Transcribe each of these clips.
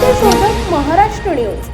सोबत महाराष्ट्र न्यूज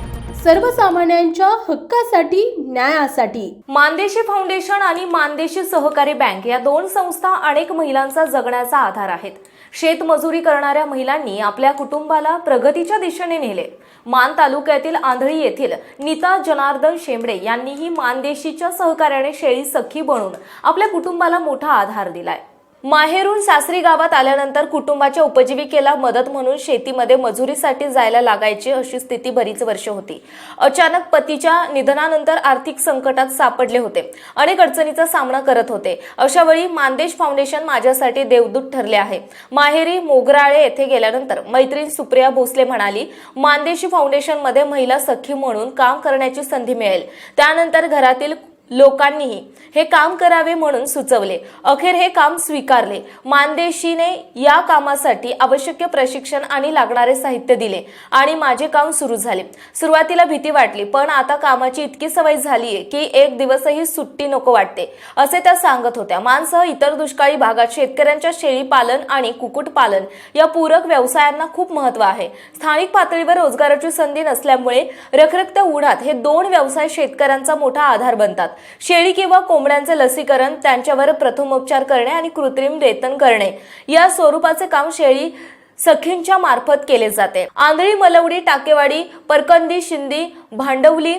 सर्वसामान्यांच्या हक्कासाठी न्यायासाठी. मानदेशी फाउंडेशन आणि मानदेशी सहकारी बँक या दोन संस्था अनेक महिलांचा जगण्याचा आधार आहेत. शेतमजुरी करणाऱ्या महिलांनी आपल्या कुटुंबाला प्रगतीच्या दिशेने नेले. मान तालुक्यातील आंधळी येथील नीता जनार्दन शेंबडे यांनीही मानदेशीच्या सहकार्याने शेळी सखी बनून आपल्या कुटुंबाला मोठा आधार दिलाय. माहेरून सासरी गावात आल्यानंतर कुटुंबाच्या उपजीविकेला मदत म्हणून शेतीमध्ये मजुरीसाठी जायला लागायची अशी स्थिती बरीच वर्ष होती. अचानक पतीच्या निधनानंतर आर्थिक संकटात सापडले होते अनेक अडचणीचा सामना करत होते. अशा वेळी मानदेश फाउंडेशन माझ्यासाठी देवदूत ठरले आहे. माहेरी मोगराळे येथे गेल्यानंतर मैत्रीण सुप्रिया भोसले म्हणाली मानदेशी फाउंडेशनमध्ये महिला सखी म्हणून काम करण्याची संधी मिळेल. त्यानंतर घरातील लोकांनीही हे काम करावे म्हणून सुचवले. अखेर हे काम स्वीकारले. मानदेशीने या कामासाठी आवश्यक प्रशिक्षण आणि लागणारे साहित्य दिले आणि माझे काम सुरू झाले. सुरुवातीला भीती वाटली पण आता कामाची इतकी सवय झालीये की एक दिवसही सुट्टी नको वाटते असे त्या सांगत होत्या. मानसह इतर दुष्काळी भागात शेतकऱ्यांच्या शेळी पालन आणि कुक्कुटपालन या पूरक व्यवसायांना खूप महत्त्व आहे. स्थानिक पातळीवर रोजगाराची संधी नसल्यामुळे रखरखत्या उन्हात हे दोन व्यवसाय शेतकऱ्यांचा मोठा आधार बनतात. शेळी किंवा कोंबड्यांचे लसीकरण त्यांच्यावर प्रथमोपचार करणे आणि कृत्रिम रेतन करणे. या स्वरूपाचे काम शेळी सखींच्या मार्फत केले जाते. आंधळी मलवडी टाकेवाडी परकंदी शिंदी भांडवली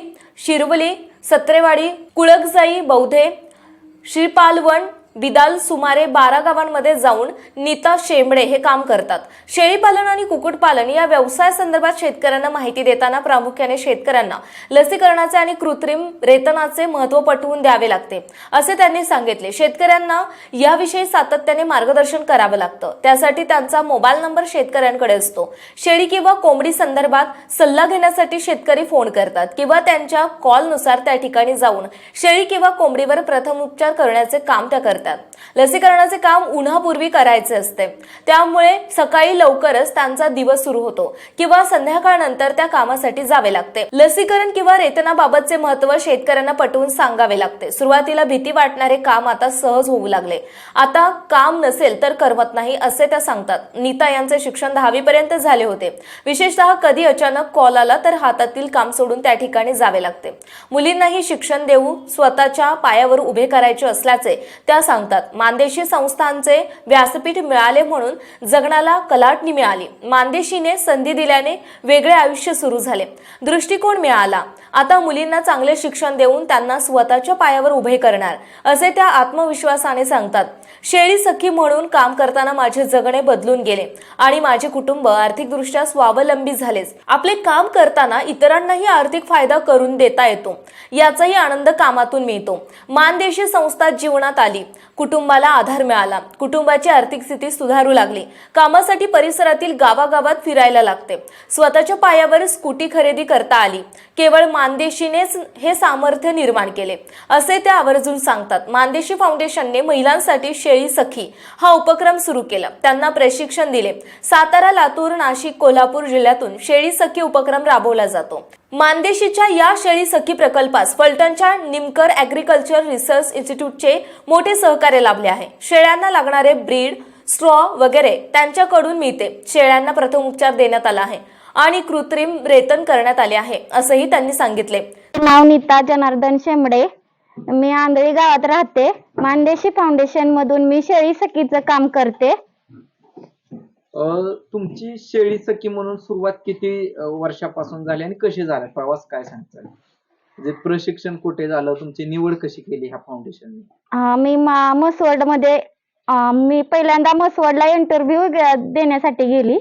शिरवली सत्रेवाडी कुळकजाई बौधे श्रीपालवण बिदाल सुमारे बारा गावांमध्ये जाऊन नीता शेंबडे हे काम करतात. शेळीपालन आणि कुक्कुटपालन या व्यवसाय संदर्भात शेतकऱ्यांना माहिती देताना प्रामुख्याने शेतकऱ्यांना लसीकरणाचे आणि कृत्रिम रेतनाचे महत्त्व पटवून द्यावे लागते असे त्यांनी सांगितले. शेतकऱ्यांना याविषयी सातत्याने मार्गदर्शन करावं लागतं. त्यासाठी त्यांचा मोबाईल नंबर शेतकऱ्यांकडे असतो. शेळी किंवा कोंबडी संदर्भात सल्ला घेण्यासाठी शेतकरी फोन करतात किंवा त्यांच्या कॉलनुसार त्या ठिकाणी जाऊन शेळी किंवा कोंबडीवर प्रथम उपचार करण्याचे काम त्या करतात. लसीकरणाचे काम उन्हापूर्वी करायचे असते. त्यामुळे सकाळी लवकरच त्यांचा दिवस सुरू होतो किंवा संध्याकाळनंतर त्या कामासाठी जावे लागते. लसीकरण किंवा रेतनाबाबतचे महत्त्व शेतकऱ्यांना पटवून सांगावे लागते. सुरुवातीला भीती वाटणारे काम आता सहज होऊ लागले. आता काम नसेल तर करमत नाही असे त्या सांगतात. नीता यांचे शिक्षण दहावी पर्यंत झाले होते. विशेषतः कधी अचानक कॉल आला तर हातातील काम सोडून त्या ठिकाणी जावे लागते. मुलींनाही शिक्षण देऊ स्वतःच्या पायावर उभे करायचे असल्याचे त्या सांगतात. मानदेशी संस्थांचे व्यासपीठ मिळाले म्हणून जगण्याला कलाटणी मिळाली. मानदेशीने संधी दिल्याने वेगळे आयुष्य सुरू झाले. दृष्टिकोन मिळाला. आता मुलींना चांगले शिक्षण देऊन त्यांना स्वतःच्या पायावर उभे करणार असे त्या आत्मविश्वासाने सांगतात. शेळी सखी म्हणून काम करताना माझे जगणे बदलून गेले आणि माझे कुटुंब आर्थिकदृष्ट्या स्वावलंबी झालेच. आपले काम करताना इतरांनाही आर्थिक फायदा करून देता येतो. याचाही आनंद कामातून मिळतो. मानदेशी संस्था जीवनात आली. कुटुंबाला आधार मिळाला. कुटुंबाची आर्थिक स्थिती सुधारू लागली. कामासाठी परिसरातील गावागावात फिरायला लागते. स्वतःच्या पायावर स्कूटी खरेदी करता आली. केवळ मानदेशीनेच हे सामर्थ्य निर्माण केले. असे ते आवर्जून सांगतात. मानदेशी फाउंडेशनने महिलांसाठी शेळी सखी हा उपक्रम सुरू केला. त्यांना प्रशिक्षण दिले. सातारा लातूर नाशिक कोल्हापूर जिल्ह्यातून शेळी सखी उपक्रम राबवला जातो. मानदेशीच्या या शेळी सखी प्रकल्पास फलटणच्या निमकर ॲग्रिकल्चर रिसर्च इन्स्टिट्यूटचे मोठे सहकार्य लाभले आहे. शेळ्यांना लागणारे ब्रीड स्ट्रॉ वगैरे त्यांच्याकडून मिळते. शेळ्यांना प्रथम उपचार देण्यात आला आहे आणि कृत्रिम रेतन करण्यात आले आहे असंही त्यांनी सांगितले. नाव नीता जनार्दन शेंबडे. मी आंधळी गावात राहते. मानदेशी फाउंडेशन मधून मी शेळी सखीचं काम करते. अ, तुमची शेळी सखी म्हणून सुरुवात किती अ, वर्षापासून झाली आणि कशी झाला? प्रवास काय सांगताल? म्हणजे प्रशिक्षण कुठे झालं? तुमची निवड कशी केली ह्या फाउंडेशनने अं, मी मसवडमध्ये मी पहिल्यांदा मसवडला इंटरव्ह्यू देण्यासाठी गेली.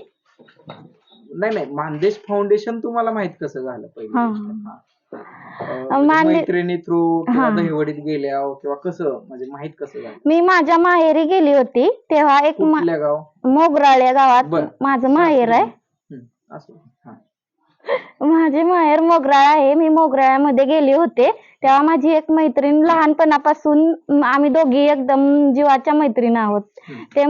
नाही नाही. मानदेश फाउंडेशन तुम्हाला माहीत कसं झालं पहिली हा. हा. म्हणजे मैत्रिणी थ्रू किंवा हा. दहिवडीत गेल्या किंवा कसं म्हणजे माहीत कसं झालं? मी माझ्या माहेरी गेली होती तेव्हा एक मा- कुठल्या गाव? मोगराळ्या गावात बरं. माझं माहेर आहे. हम्म, असं. हा. माझे माहेर मोगराळ आहे. मी मोगराळ्यामध्ये गेले होते. तेव्हा माझी एक मैत्रीण लहानपणापासून आम्ही दोघी एकदम जीवाच्या मैत्रीण आहोत. ते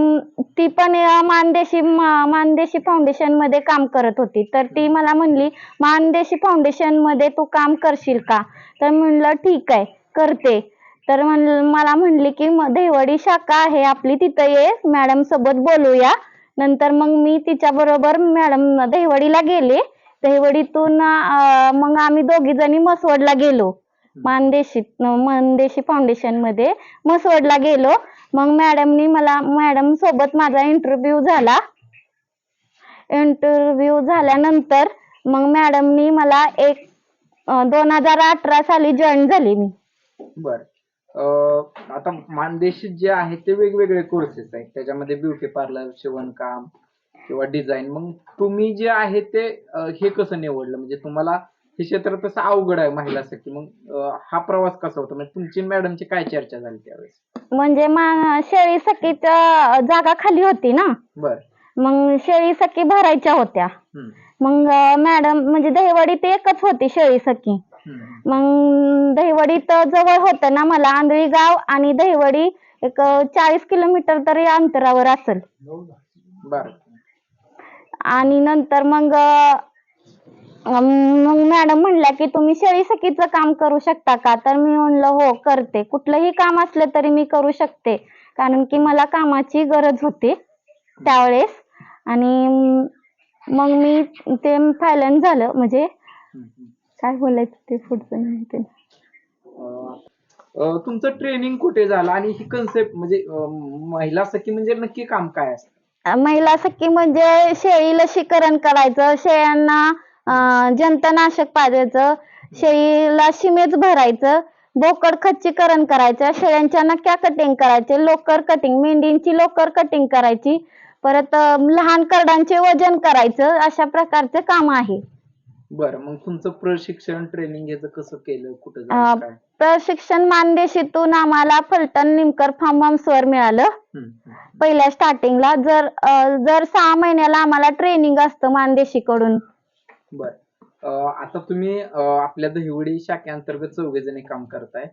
ती पण मानदेशी मानदेशी फाउंडेशनमध्ये काम करत होती. तर ती मला म्हणली मानदेशी फाउंडेशनमध्ये तू काम करशील का? तर म्हणलं ठीक आहे करते. तर मला म्हणली की दहिवडी शाखा आहे आपली तिथं ये मॅडम सोबत बोलूया. नंतर मग मी तिच्या बरोबर मॅडम दहिवडीला गेले. तेवडीतून मग आम्ही दोघी जणी मसवडला गेलो. मानदेशी मानदेशी फाउंडेशनमध्ये मसवडला गेलो. मग मॅडमनी मला मॅडम सोबत माझा इंटरव्ह्यू झाला. इंटरव्ह्यू झाल्यानंतर मग मॅडमनी मला एक दोन हजार अठरा साली जॉईन झाली मी. बर. आता मानदेशी जे आहे ते वेगवेगळे कोर्सेस आहेत. त्याच्यामध्ये ब्युटी पार्लर शिवणकाम किंवा डिझाईन. मग तुम्ही जे आहे ते हे कसं निवडलं? म्हणजे तुम्हाला हे क्षेत्र तसं अवघड आहे महिलासाठी. मग हा प्रवास कसा होता? म्हणजे तुमची मॅडमची काय चर्चा झाली त्यावेळेस? म्हणजे शेळी सखीच्या जागा खाली होती ना? बर. मग शेळी सखी भरायच्या होत्या. मग मॅडम म्हणजे दहिवडीत एकच होती शेळी सखी. मग दहिवडीत जवळ होतं ना मला आंधळी गाव आणि दहिवडी एक चाळीस किलोमीटर तरी अंतरावर असेल. बर. आणि नंतर मग मग मॅडम म्हणल्या की तुम्ही शेळी सखीचं काम करू शकता का? तर मी म्हणलं हो करते. कुठलंही काम असलं तरी मी करू शकते. कारण की मला कामाची गरज होती त्यावेळेस. आणि मग मी ते फायनल झालं. म्हणजे काय बोलायचं ते पुढचं नाही ते. तुमचं ट्रेनिंग कुठे झालं? आणि ही कन्सेप्ट म्हणजे महिला सखी म्हणजे नक्की काम काय असतं? महिला सखी म्हणजे शेळी लसीकरण करायचं शेळ्यांना जंतनाशक पाजायचं शेळीला शिमेच भरायचं बोकड खच्चीकरण करायचं शेळ्यांच्या नक्या कटिंग करायचे लोकर कटिंग मेंढींची लोकर कटिंग करायची परत लहान करडांचे वजन करायचं अशा प्रकारचे काम आहे. बरं मग तुमचं प्रशिक्षण ट्रेनिंग याचं कसं केलं? कुठं अं, झालं काय? प्रशिक्षण मानदेशीतून आम्हाला फलटण निमकर फार्म हाऊसवर मिळालं. हम्म, हम्म. पहिल्या स्टार्टिंगला जर अं, जर सहा महिन्याला आम्हाला ट्रेनिंग असतं मानदेशीकडून. बर. अं, आता तुम्ही अं, आपल्या दहिवडी शाखेअंतर्गत चौघे जणी काम करताय.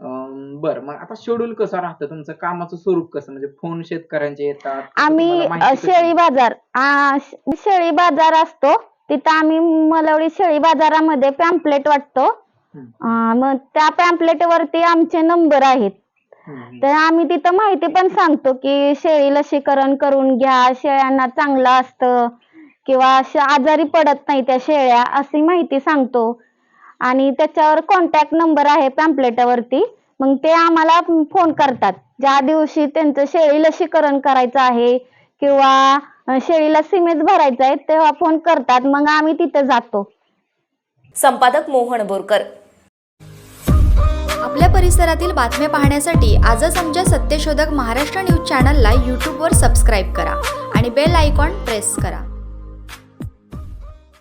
अं, बर मग आता शेड्यूल कसं राहतं? तुमचं कामाचं स्वरूप कसं? म्हणजे फोन शेतकऱ्यांचे येतात कसं आम्ही तुम्हाला अ, माहिती कशी? शेळी बाजार आ, श- शेळी बाजार असतो. तिथं आम्ही मलवडी शेळी बाजारामध्ये पॅम्पलेट वाटतो. अ, मग त्या पॅम्पलेट वरती आमचे नंबर आहेत. तर आम्ही तिथं माहिती पण सांगतो की शेळी लसीकरण करून घ्या शेळ्यांना चांगलं असतं किंवा अशा आजारी पडत नाही त्या शेळ्या अशी माहिती सांगतो. आणि त्याच्यावर कॉन्टॅक्ट नंबर आहे पॅम्पलेटावरती मग ते आम्हाला फोन करतात. ज्या दिवशी त्यांचं शेळी लसीकरण करायचं आहे किंवा शेळीला सिमेज भरायचं आहे तेव्हा फोन करतात मग आम्ही तिथे जातो. संपादक मोहन बोरकर. आपल्या परिसरातील बातम्या पाहण्यासाठी आजच आमच्या सत्यशोधक महाराष्ट्र न्यूज चॅनलला यूट्यूबवर सबस्क्राईब करा आणि बेल आयकॉन प्रेस करा.